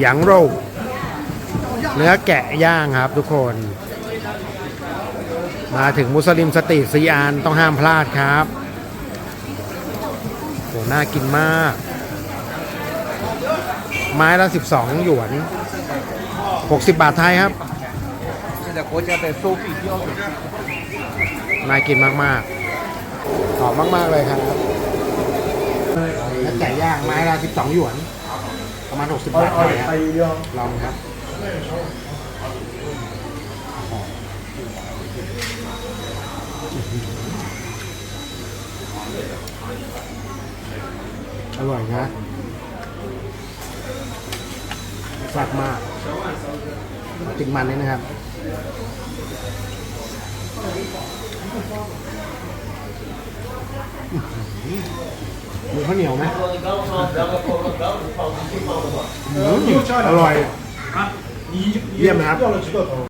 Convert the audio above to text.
หยางโรคเนื้อแกะย่างครับทุกคน มาถึงมุสลิมสตรีทซีอานต้องห้ามพลาดครับโหน่ากินมาก ไม้ละ 12 หยวน 60 บาทไทยครับน่ากินมากๆหอมมาก ๆ เลยครับ และไก่ย่างไม้ละ12 หยวน ประมาณ 60 บาทไทยครับลองครับอร่อยนะแซ่บมากติดมันนี่นะครับมีข้าวเหนียวไหมอืม อร่อย เยี่ยมนะครับ